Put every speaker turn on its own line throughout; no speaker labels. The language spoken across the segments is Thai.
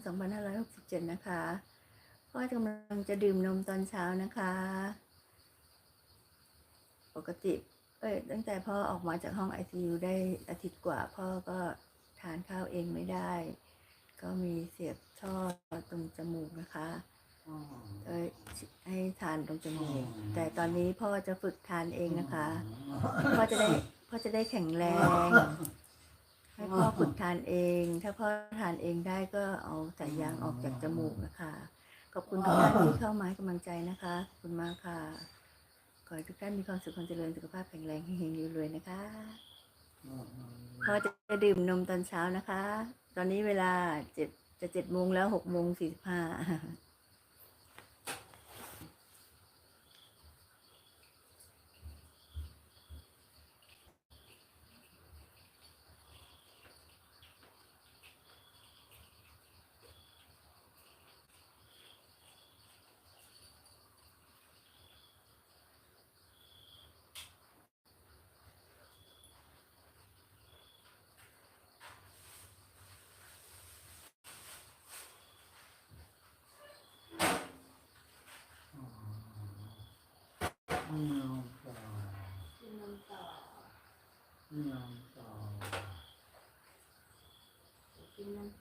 2567 นะคะพ่อกำลังจะดื่มนมตอนเช้านะคะ ปกติ เอ้ยตั้งแต่พ่อออกมาจากห้อง ICU ได้อาทิตย์กว่า พ่อก็ทานข้าวเองไม่ได้ ก็มีเสียบท่อตรงจมูกนะคะก็ให้ทานตรงจมูก แต่ตอนนี้พ่อจะฝึกทานเองนะคะ พ่อจะได้พ่อจะได้แข็งแรงให้ พ่อฝึกทานเอง ถ้าพ่อทานเองได้ก็เอาสายยางออกจากจมูกนะคะขอบคุณทุกท่านที่เข้ามาให้กำลังใจนะคะขอบคุณมากค่ะ ขอให้ทุกท่านมีความสุขความเจริญสุขภาพแข็งแรงเฮงๆรวยๆนะคะพ่อจะดื่มนมตอนเช้านะคะ ตอนนี้เวลาเจ็ดจะเจ็ดโมงแล้วหกโมงสี่สิบห้า
ไม่ยอมต่อ
กินนมต่อ
ไม่ยอมต่อ
กินนมต่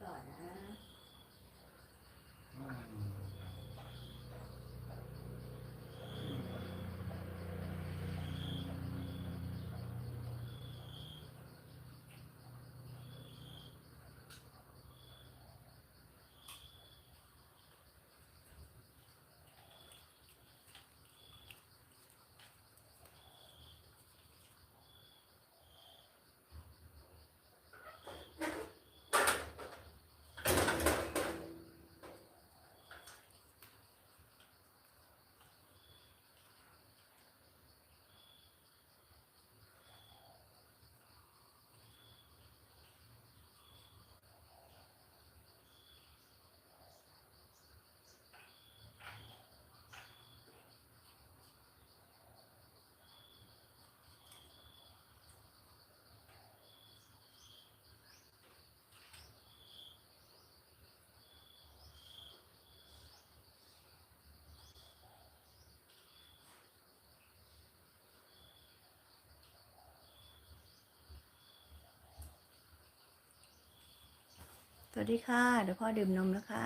อนะ
อืม
ส วัสดีค่ะ เดี๋ยวพ่อดื่มนมแล้วค่ะ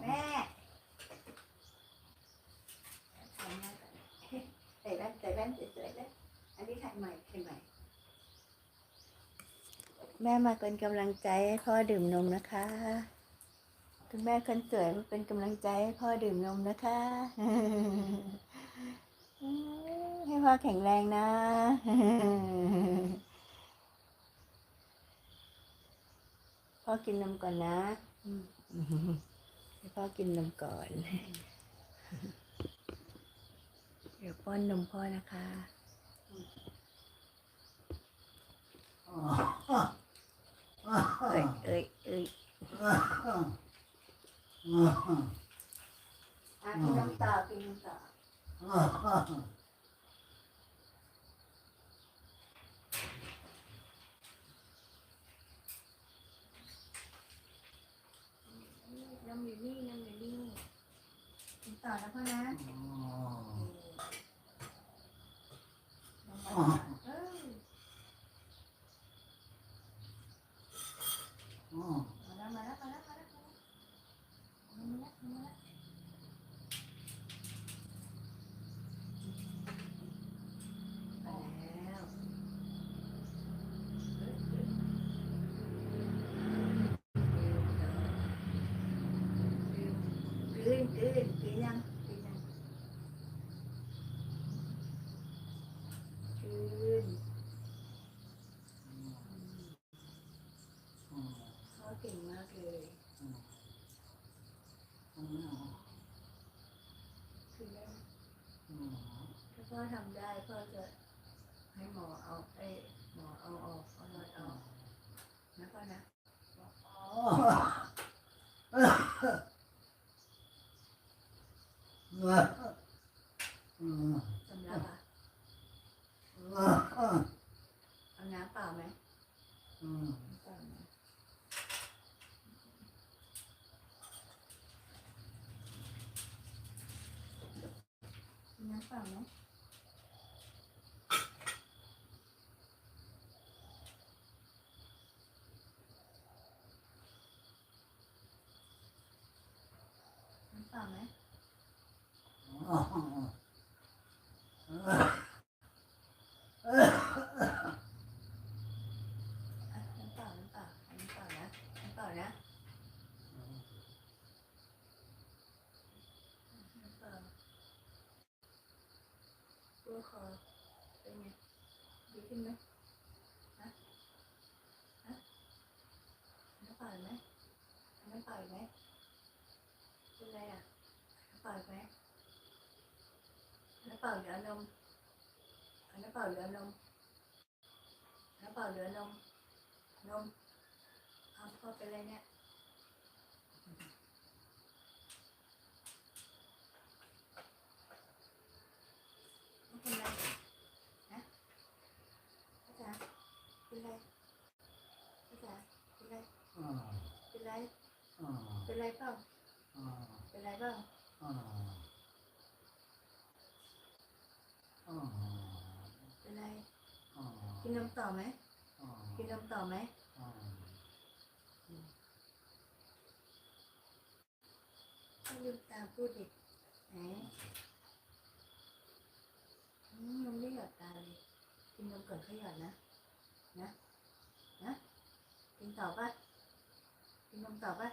แม่ใส่ แว่นใส่แว่นสวยๆเลยอันนี้ถ่ายใหม่ถ่ายใหม่ แม่มาเป็นกำลังใจให้พ่อดื่มนมนะคะคุณแม่คนสวยมาเป็นกำลังใจให้พ่อดื่มนมนะคะ ให้พ่อแข็งแรงนะพ่อกินนมก่อนนะให้พ่อกินนมก่อน เดี๋ยวป้อนนมพ่อนะคะเอ้ยเอ้ยเอ้ยอะกินนมต่อกินนมต่อน้ำอยู่นี่น้ำอยู่นี่กินต่อนะพ่อนะ ตื่นตื่นกิยังกินยังตื่นเขาเก่งมากเลยคือได้ถ้าพ่อทำได้พ่อจะให้หมอเอาไอ้หมอเอาออกเอาลอดออกนะพ่อนะ
Oh.
สำลักอะเอาน้ำเปล่าไหม
อืม
น้ำเปล่าไหมน้ำเปล่าไหมน้ำเปล่าไหม อะน้ำเปล่าน้ำเปล่าอันน้ำเปล่านะน้ำเปล่านะน้ำเปล่าตัว คอเป็นไงดีขึ้นไหมฮะฮะน้ำเปล่าไหมน้ำเปล่อีกไหมเป็นไรอะน้ำเปล่อีกไหมน้ำเปล่าหรือนมน้ำเปล่าหรือนมน้ำเปล่าหรือนมนมเอาพ่อเป็นไรเนี่ย เป็นไรนะพ่อจ๋าเป็นไรพ่อจ๋าเป็นไร
อ่า
เป็นไร
อ่า
เป็นไรเปล่า
อ่า
เป็นไรเปล่า
อ่าอ่า
เป็นไร
อ่า
กินนมต่อไหม
อ่า
กินนมต่อไหม
อ่า
ต้องลืมตาพูดดิไหน อืมมันไม่หยอดตาเลยกินนมก่อนขยหยอดนะ นะ นะ กินต่อปะกินนมต่อปะ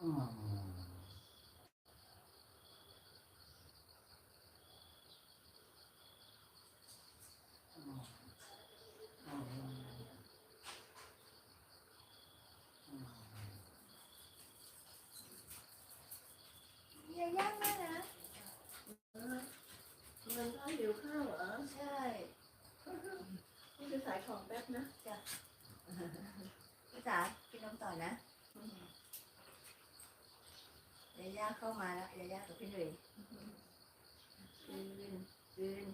อ่าอ่า
อย่าย่างมากนะ
มันก็หิว ข้าวเหรอ
ใช่
นี่จะขายของแป๊บนะจ้ะ
พี่จ๋ากินนมต่อนะยาย่าเข้ามาแล้วยาย่ากับพี่หนุ่ยยืนยืนยืน